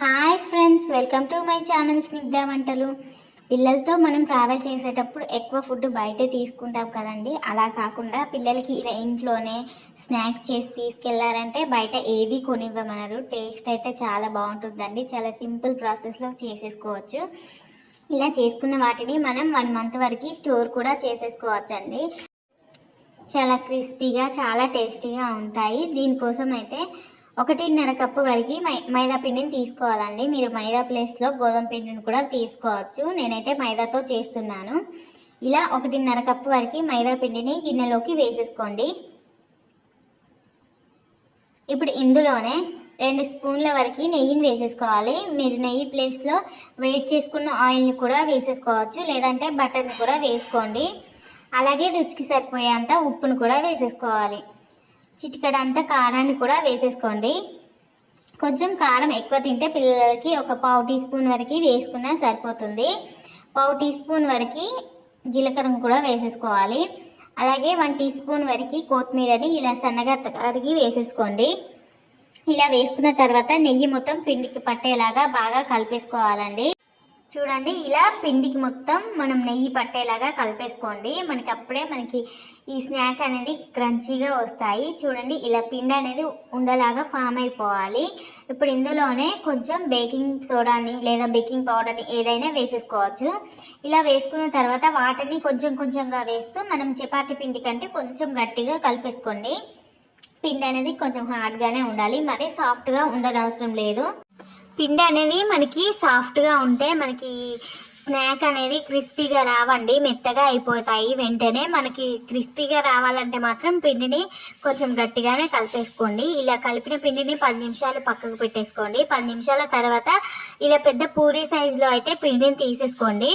Hi friends welcome to my channel Snigdha వంటలు. పిల్లలతో మనం ట్రావెల్ చేసేటప్పుడు ఎక్కువ ఫుడ్ బయటే తీసుకుంటాం కదండి. అలా కాకుండా పిల్లలకి ఇలా ఇంట్లోనే స్నాక్ చేసి తీసుకెళ్ళారంటే బయట ఏది కొనివ్వమనరు. టేస్ట్ అయితే చాలా బాగుంటుందండి. చాలా సింపుల్ ప్రాసెస్లో చేసేసుకోవచ్చు. ఇలా చేసుకున్న వాటిని మనం వన్ మంత్ వరకు స్టోర్ కూడా చేసేసుకోవచ్చండి. చాలా క్రిస్పీగా చాలా టేస్టీగా ఉంటాయి. దీనికోసం అయితే ఒకటిన్నర కప్పు వరకు మై మైదా పిండిని తీసుకోవాలండి. మీరు మైదా ప్లేస్లో గోధుమ పిండిని కూడా తీసుకోవచ్చు. నేనైతే మైదాతో చేస్తున్నాను. ఇలా ఒకటిన్నర కప్పు వరకు మైదా పిండిని గిన్నెలోకి వేసేసుకోండి. ఇప్పుడు ఇందులోనే రెండు స్పూన్ల వరకు నెయ్యిని వేసేసుకోవాలి. మీరు నెయ్యి ప్లేస్లో వెయిట్ చేసుకున్న ఆయిల్ని కూడా వేసేసుకోవచ్చు. లేదంటే బటర్ని కూడా వేసుకోండి. అలాగే రుచికి సరిపోయేంత ఉప్పును కూడా వేసేసుకోవాలి. చిటికడంత కారాన్ని కూడా వేసేసుకోండి. కొంచెం కారం ఎక్కువ తింటే పిల్లలకి ఒక పావు టీ స్పూన్ వరకు వేసుకున్నా సరిపోతుంది. పావు టీ స్పూన్ వరకు జీలకర్రను కూడా వేసేసుకోవాలి. అలాగే వన్ టీ స్పూన్ వరకు కొత్తిమీరని ఇలా సన్నగా తరిగి వేసేసుకోండి. ఇలా వేసుకున్న తర్వాత నెయ్యి మొత్తం పిండికి పట్టేలాగా బాగా కలిపేసుకోవాలండి. చూడండి ఇలా పిండికి మొత్తం మనం నెయ్యి పట్టేలాగా కలిపేసుకోండి. మనకి అప్పుడే మనకి ఈ స్నాక్ అనేది క్రంచీగా వస్తాయి. చూడండి ఇలా పిండి అనేది ఉండలాగా ఫామ్ అయిపోవాలి. ఇప్పుడు ఇందులోనే కొంచెం బేకింగ్ సోడాని లేదా బేకింగ్ పౌడర్ని ఏదైనా వేసేసుకోవచ్చు. ఇలా వేసుకున్న తర్వాత వాటిని కొంచెం కొంచెంగా వేస్తూ మనం చపాతి పిండి కంటే కొంచెం గట్టిగా కలిపేసుకోండి. పిండి అనేది కొంచెం హార్డ్గానే ఉండాలి. మరీ సాఫ్ట్గా ఉండనవసరం లేదు. పిండి అనేది మనకి సాఫ్ట్గా ఉంటే మనకి స్నాక్ అనేది క్రిస్పీగా రావండి మెత్తగా అయిపోతాయి. వెంటనే మనకి క్రిస్పీగా రావాలంటే మాత్రం పిండిని కొంచెం గట్టిగానే కలిపేసుకోండి. ఇలా కలిపిన పిండిని పది నిమిషాలు పక్కకు పెట్టేసుకోండి. పది నిమిషాల తర్వాత ఇలా పెద్ద పూరి సైజులో అయితే పిండిని తీసేసుకోండి.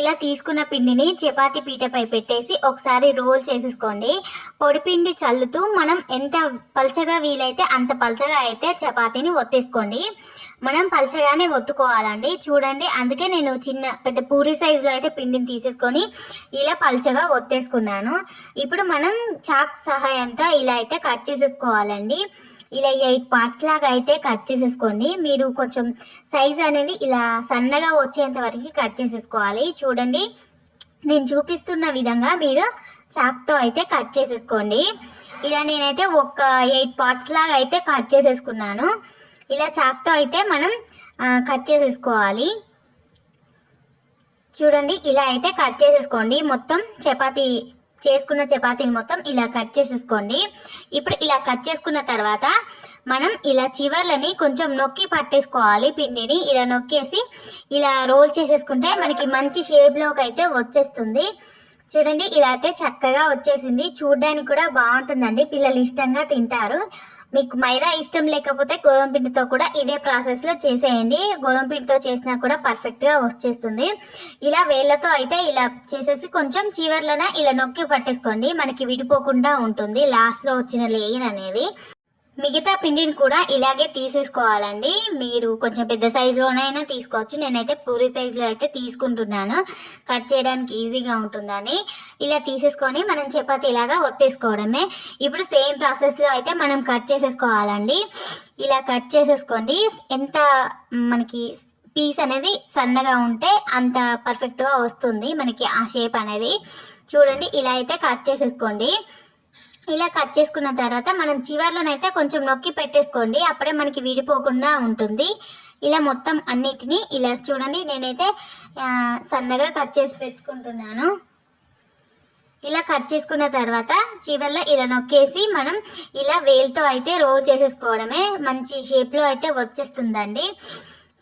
ఇలా తీసుకున్న పిండిని చపాతీ పీటపై పెట్టేసి ఒకసారి రోల్ చేసేసుకోండి. పొడి పిండి చల్లుతూ మనం ఎంత పల్చగా వీలైతే అంత పల్చగా అయితే చపాతీని ఒత్తేసుకోండి. మనం పల్చగానే ఒత్తుకోవాలండి. చూడండి అందుకే నేను చిన్న పెద్ద పూరి సైజులో అయితే పిండిని తీసేసుకొని ఇలా పల్చగా ఒత్తేసుకున్నాను. ఇప్పుడు మనం చాక్ సహాయంతో ఇలా అయితే కట్ చేసేసుకోవాలండి. ఇలా ఎయిట్ పార్ట్స్ లాగా అయితే కట్ చేసేసుకోండి. మీరు కొంచెం సైజ్ అనేది ఇలా సన్నగా వచ్చేంత వరకు కట్ చేసేసుకోవాలి. చూడండి నేను చూపిస్తున్న విధంగా మీరు చాక్తో అయితే కట్ చేసేసుకోండి. ఇలా నేనైతే ఒక ఎయిట్ పార్ట్స్ లాగా అయితే కట్ చేసేసుకున్నాను. ఇలా చాక్తో అయితే మనం కట్ చేసేసుకోవాలి. చూడండి ఇలా అయితే కట్ చేసేసుకోండి. మొత్తం చపాతీ చేసుకున్న చపాతీని మొత్తం ఇలా కట్ చేసేసుకోండి. ఇప్పుడు ఇలా కట్ చేసుకున్న తర్వాత మనం ఇలా చివర్లని కొంచెం నొక్కి పట్టేసుకోవాలి పిండిని. ఇలా నొక్కేసి ఇలా రోల్ చేసేసుకుంటే మనకి మంచి షేప్లోకి అయితే వచ్చేస్తుంది. చూడండి ఇలా అయితే చక్కగా వచ్చేసింది. చూడడానికి కూడా బాగుంటుందండి. పిల్లలు ఇష్టంగా తింటారు. మీకు మైదా ఇష్టం లేకపోతే గోధుమ పిండితో కూడా ఇదే ప్రాసెస్లో చేసేయండి. గోధుమ పిండితో చేసినా కూడా పర్ఫెక్ట్గా వచ్చేస్తుంది. ఇలా వేళ్ళతో అయితే ఇలా చేసేసి కొంచెం చివర్లన ఇలా నొక్కి పట్టేసుకోండి. మనకి విడిపోకుండా ఉంటుంది. లాస్ట్లో వచ్చిన లేయర్ అనేది. మిగతా పిండిని కూడా ఇలాగే తీసేసుకోవాలండి. మీరు కొంచెం పెద్ద సైజులోనైనా తీసుకోవచ్చు. నేనైతే పూరి సైజులో అయితే తీసుకుంటున్నాను. కట్ చేయడానికి ఈజీగా ఉంటుందని. ఇలా తీసేసుకొని మనం చపాతి ఇలాగా ఒత్తేసుకోవడమే. ఇప్పుడు సేమ్ ప్రాసెస్లో అయితే మనం కట్ చేసేసుకోవాలండి. ఇలా కట్ చేసేసుకోండి. ఎంత మనకి పీస్ అనేది సన్నగా ఉంటే అంత పర్ఫెక్ట్గా వస్తుంది మనకి ఆ షేప్ అనేది. చూడండి ఇలా అయితే కట్ చేసేసుకోండి. ఇలా కట్ చేసుకున్న తర్వాత మనం చివర్లోనైతే కొంచెం నొక్కి పెట్టేసుకోండి. అప్పుడే మనకి విడిపోకుండా ఉంటుంది. ఇలా మొత్తం అన్నిటినీ ఇలా చూడండి. నేనైతే సన్నగా కట్ చేసి పెట్టుకుంటున్నాను. ఇలా కట్ చేసుకున్న తర్వాత చివర్లో ఇలా నొక్కేసి మనం ఇలా వేలుతో అయితే రోల్ చేసేసుకోవడమే మంచి షేప్లో అయితే వచ్చేస్తుందండి.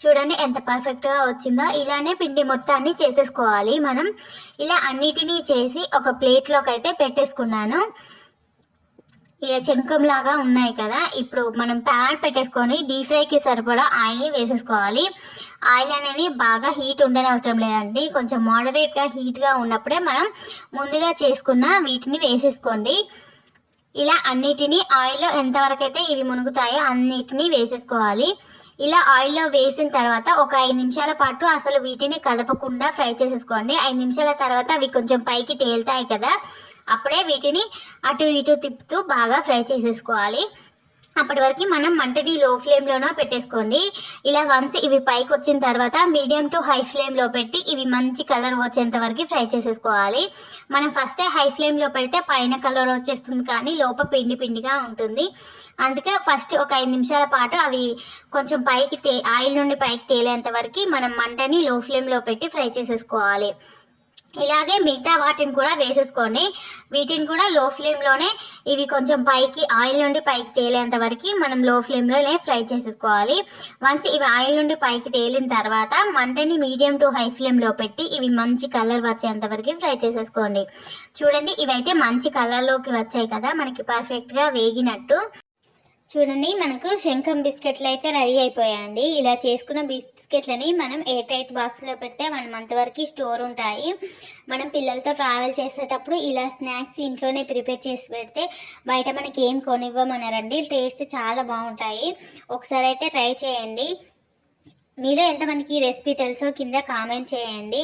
చూడండి ఎంత పర్ఫెక్ట్గా వచ్చిందో. ఇలానే పిండి మొత్తాన్ని చేసేసుకోవాలి మనం. ఇలా అన్నిటినీ చేసి ఒక ప్లేట్లోకి అయితే పెట్టేసుకున్నాను. ఇక చెంకంలాగా ఉన్నాయి కదా ఇప్పుడు మనం ప్యాన్ పెట్టేసుకొని డీప్ ఫ్రైకి సరిపడా ఆయిల్ని వేసేసుకోవాలి. ఆయిల్ అనేది బాగా హీట్ ఉండని అవసరం లేదండి. కొంచెం మోడరేట్గా హీట్గా ఉన్నప్పుడే మనం ముందుగా చేసుకున్న వీటిని వేసేసుకోండి. ఇలా అన్నిటినీ ఆయిల్లో ఎంతవరకు అయితే ఇవి మునుగుతాయో అన్నిటినీ వేసేసుకోవాలి. ఇలా ఆయిల్లో వేసిన తర్వాత ఒక ఐదు నిమిషాల పాటు అసలు వీటిని కదపకుండా ఫ్రై చేసేసుకోండి. ఐదు నిమిషాల తర్వాత అవి కొంచెం పైకి తేలుతాయి కదా అప్పుడే వీటిని అటు ఇటు తిప్పుతూ బాగా ఫ్రై చేసేసుకోవాలి. అప్పటి వరకు మనం మంటని లో ఫ్లేమ్లోనో పెట్టేసుకోండి. ఇలా వన్స్ ఇవి పైకి వచ్చిన తర్వాత మీడియం టు హై ఫ్లేమ్లో పెట్టి ఇవి మంచి కలర్ వచ్చేంత వరకు ఫ్రై చేసేసుకోవాలి. మనం ఫస్ట్ హై ఫ్లేమ్లో పెడితే పైన కలర్ వచ్చేస్తుంది కానీ లోప పిండి పిండిగా ఉంటుంది. అందుకే ఫస్ట్ ఒక ఐదు నిమిషాల పాటు అవి కొంచెం పైకి తే ఆయిల్ నుండి పైకి తేలేంత వరకు మనం మంటని లో ఫ్లేమ్లో పెట్టి ఫ్రై చేసేసుకోవాలి. ఇలాగే మిగతా వాటిని కూడా వేసేసుకోండి వీటిని కూడా లో ఫ్లేమ్లోనే ఇవి కొంచెం పైకి ఆయిల్ నుండి పైకి తేలేంత వరకు మనం లో ఫ్లేమ్లోనే ఫ్రై చేసేసుకోవాలి. వన్స్ ఇవి ఆయిల్ నుండి పైకి తేలిన తర్వాత మంటని మీడియం టు హై ఫ్లేమ్లో పెట్టి ఇవి మంచి కలర్ వచ్చేంత వరకు ఫ్రై చేసేసుకోండి. చూడండి ఇవైతే మంచి కలర్లోకి వచ్చాయి కదా మనకి పర్ఫెక్ట్గా వేగినట్టు. చూడండి మనకు శంఖం బిస్కెట్లు అయితే రెడీ అయిపోయాయండి. ఇలా చేసుకున్న బిస్కెట్లని మనం ఎయిర్ టైట్ బాక్స్లో పెడితే వన్ మంత్ వరకు స్టోర్ ఉంటాయి. మనం పిల్లలతో ట్రావెల్ చేసేటప్పుడు ఇలా స్నాక్స్ ఇంట్లోనే ప్రిపేర్ చేసి పెడితే బయట మనకి ఏం కొనివ్వమన్నారండి టేస్ట్ చాలా బాగుంటాయి. ఒకసారి అయితే ట్రై చేయండి. మీలో ఎంతమందికి ఈ రెసిపీ తెలుసో కింద కామెంట్ చేయండి.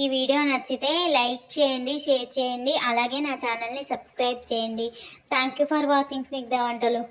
ఈ వీడియో నచ్చితే లైక్ చేయండి షేర్ చేయండి. అలాగే నా ఛానల్ని సబ్స్క్రైబ్ చేయండి. Thank you for watching Snigdha వంటలు.